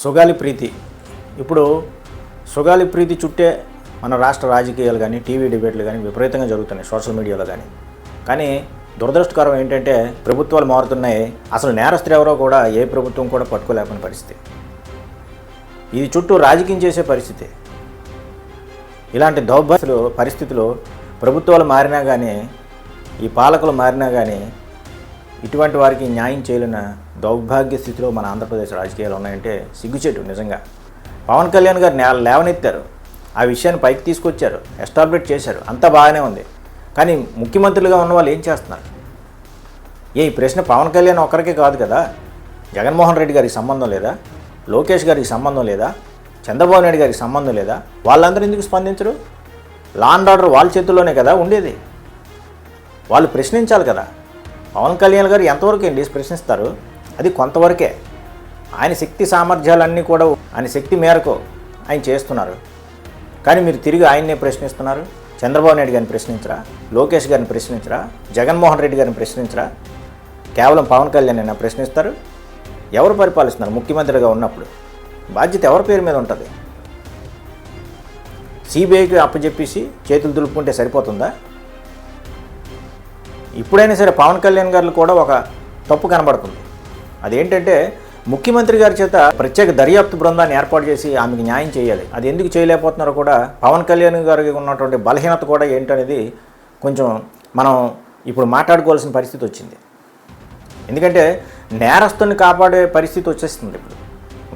సుగాలి ప్రీతి. ఇప్పుడు సుగాలి ప్రీతి చుట్టే మన రాష్ట్ర రాజకీయాలు కానీ టీవీ డిబేట్లు కానీ విపరీతంగా జరుగుతున్నాయి సోషల్ మీడియాలో కానీ కానీ దురదృష్టకరం ఏంటంటే ప్రభుత్వాలు మారుతున్నాయి. అసలు నేరస్తులు ఎవరో కూడా ఏ ప్రభుత్వం కూడా పట్టుకోలేకపోయిన పరిస్థితి. ఇది చుట్టూ రాజకీయం చేసే పరిస్థితి. ఇలాంటి దౌర్భాగ్యలు పరిస్థితులు ప్రభుత్వాలు మారినా కానీ ఈ పాలకులు మారినా కానీ ఇటువంటి వారికి న్యాయం చేయలేన? దౌర్భాగ్య స్థితిలో మన ఆంధ్రప్రదేశ్ రాజకీయాలు ఉన్నాయంటే సిగ్గుచేటు నిజంగా. పవన్ కళ్యాణ్ గారు నేల లేవనెత్తారు. ఆ విషయాన్ని పైకి తీసుకొచ్చారు. ఎస్టాబ్లిష్ చేశారు. అంతా బాగానే ఉంది. కానీ ముఖ్యమంత్రులుగా ఉన్న వాళ్ళు ఏం చేస్తున్నారు? ఏ ఈ ప్రశ్న పవన్ కళ్యాణ్ ఒక్కరికే కాదు కదా? జగన్మోహన్ రెడ్డి గారికి సంబంధం లేదా? లోకేష్ గారికి సంబంధం లేదా? చంద్రబాబు నాయుడు గారికి సంబంధం లేదా? వాళ్ళందరూ ఎందుకు స్పందించరు? లా అండ్ ఆర్డర్ వాళ్ళ చేతుల్లోనే కదా ఉండేది. వాళ్ళు ప్రశ్నించాలి కదా. పవన్ కళ్యాణ్ గారు ఎంతవరకు ఏంటి ప్రశ్నిస్తారు? అది కొంతవరకే. ఆయన శక్తి సామర్థ్యాలన్నీ కూడా ఆయన శక్తి మేరకు ఆయన చేస్తున్నారు. కానీ మీరు తిరిగి ఆయన్నే ప్రశ్నిస్తున్నారు? చంద్రబాబు నాయుడు గారిని ప్రశ్నించరా? లోకేష్ గారిని ప్రశ్నించరా? జగన్మోహన్ రెడ్డి గారిని ప్రశ్నించరా? కేవలం పవన్ కళ్యాణ్ అయినా ప్రశ్నిస్తారు? ఎవరు పరిపాలిస్తున్నారు? ముఖ్యమంత్రిగా ఉన్నప్పుడు. బాధ్యత ఎవరి పేరు మీద ఉంటుంది? సిబిఐకి అప్పచెప్పేసి చేతులు దులుపుకుంటే సరిపోతుందా? ఇప్పుడైనా సరే పవన్ కళ్యాణ్ గారు కూడా ఒక తప్పు కనబడుతుంది. అదేంటంటే ముఖ్యమంత్రి గారి చేత ప్రత్యేక దర్యాప్తు బృందాన్ని ఏర్పాటు చేసి ఆమెకు న్యాయం చేయాలి. అది ఎందుకు చేయలేకపోతున్నారో కూడా పవన్ కళ్యాణ్ గారికి ఉన్నటువంటి బలహీనత కూడా ఏంటనేది కొంచెం మనం ఇప్పుడు మాట్లాడుకోవాల్సిన పరిస్థితి వచ్చింది. ఎందుకంటే నేరస్తుని కాపాడే పరిస్థితి వచ్చేస్తుంది ఇప్పుడు.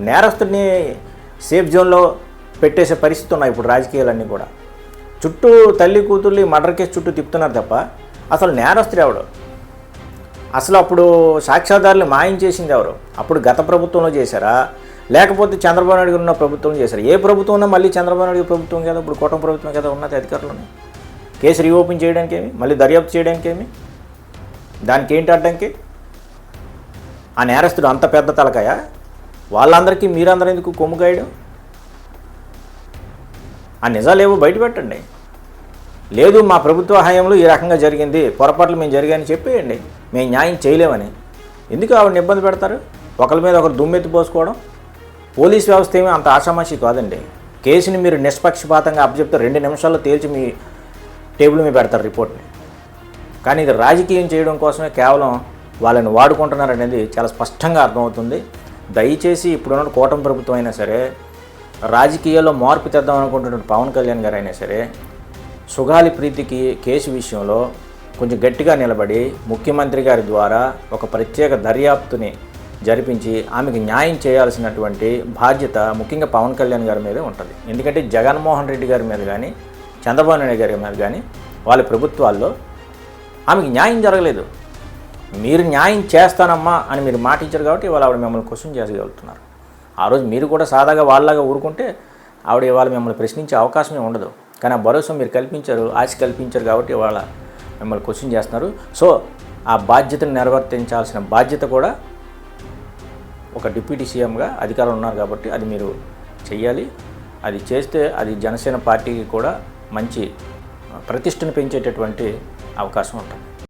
నేరస్తుడిని సేఫ్ జోన్లో పెట్టేసే పరిస్థితి ఉన్నాయి ఇప్పుడు రాజకీయాలన్నీ కూడా. చుట్టూ తల్లి కూతుర్లు మర్డర్ కేసు చుట్టూ తిప్పుతున్నారు తప్ప అసలు నేరస్తుడు ఎవడు? అసలు అప్పుడు సాక్ష్యాధారులు మాయం చేసింది ఎవరు? అప్పుడు గత ప్రభుత్వంలో చేశారా? లేకపోతే చంద్రబాబు నాయుడు ఉన్న ప్రభుత్వం చేశారు? ఏ ప్రభుత్వం ఉన్నా మళ్ళీ చంద్రబాబు నాయుడు ప్రభుత్వం కదా? ఇప్పుడు కూటమి ప్రభుత్వం కదా ఉన్నది అధికారులు కేసు రీఓపెన్ చేయడానికి ఏమి మళ్ళీ దర్యాప్తు చేయడానికి ఏమి దానికి ఏంటి అడ్డంకి? ఆ నేరస్తుడు అంత పెద్ద తలకాయ? వాళ్ళందరికీ మీరందరూ ఎందుకు కొమ్ము గాయడం ఆ నిజాలేవో బయట పెట్టండి. లేదు మా ప్రభుత్వ హయాంలో ఈ రకంగా జరిగింది పొరపాట్లు మేము జరిగాయని చెప్పేయండి. మేము న్యాయం చేయలేమని. ఎందుకు ఆవిడని ఇబ్బంది పెడతారు? ఒకరి మీద ఒకరు దుమ్మెత్తి పోసుకోవడం? పోలీస్ వ్యవస్థ ఏమీ అంత ఆషామాషి కాదండి. కేసుని మీరు నిష్పక్షపాతంగా అప్పచెప్తే రెండు నిమిషాల్లో తేల్చి మీ టేబుల్ మీద పెడతారు రిపోర్ట్ని. కానీ ఇది రాజకీయం చేయడం కోసమే కేవలం వాళ్ళని వాడుకుంటున్నారనేది చాలా స్పష్టంగా అర్థమవుతుంది. దయచేసి ఇప్పుడున్న కూటమి ప్రభుత్వం అయినా సరే రాజకీయాల్లో మార్పు తెద్దాం అనుకుంటున్న పవన్ కళ్యాణ్ గారు అయినా సరే సుగాలి ప్రీతికి కేసు విషయంలో కొంచెం గట్టిగా నిలబడి ముఖ్యమంత్రి గారి ద్వారా ఒక ప్రత్యేక దర్యాప్తుని జరిపించి ఆమెకు న్యాయం చేయాల్సినటువంటి బాధ్యత ముఖ్యంగా పవన్ కళ్యాణ్ గారి మీదే ఉంటుంది. ఎందుకంటే జగన్మోహన్ రెడ్డి గారి మీద కానీ చంద్రబాబు నాయుడు గారి మీద కానీ వాళ్ళ ప్రభుత్వాల్లో ఆమెకు న్యాయం జరగలేదు. మీరు న్యాయం చేస్తానమ్మా అని మీరు మాట ఇచ్చారు కాబట్టి ఇవాళ ఆవిడ మిమ్మల్ని క్వశ్చన్ చేయగలుగుతున్నారు. ఆ రోజు మీరు కూడా సాదాగా వాళ్ళలాగా ఊరుకుంటే ఆవిడ ఇవాళ మిమ్మల్ని ప్రశ్నించే అవకాశమే ఉండదు. కానీ ఆ భరోసా మీరు కల్పించారు ఆశ కల్పించారు కాబట్టి వాళ్ళ మిమ్మల్ని క్వశ్చన్ చేస్తున్నారు. సో ఆ బాధ్యతను నిర్వర్తించాల్సిన బాధ్యత కూడా ఒక డిప్యూటీ సీఎంగా అధికారులు ఉన్నారు కాబట్టి అది మీరు చెయ్యాలి. అది చేస్తే అది జనసేన పార్టీకి కూడా మంచి ప్రతిష్టను పెంచేటటువంటి అవకాశం ఉంటుంది.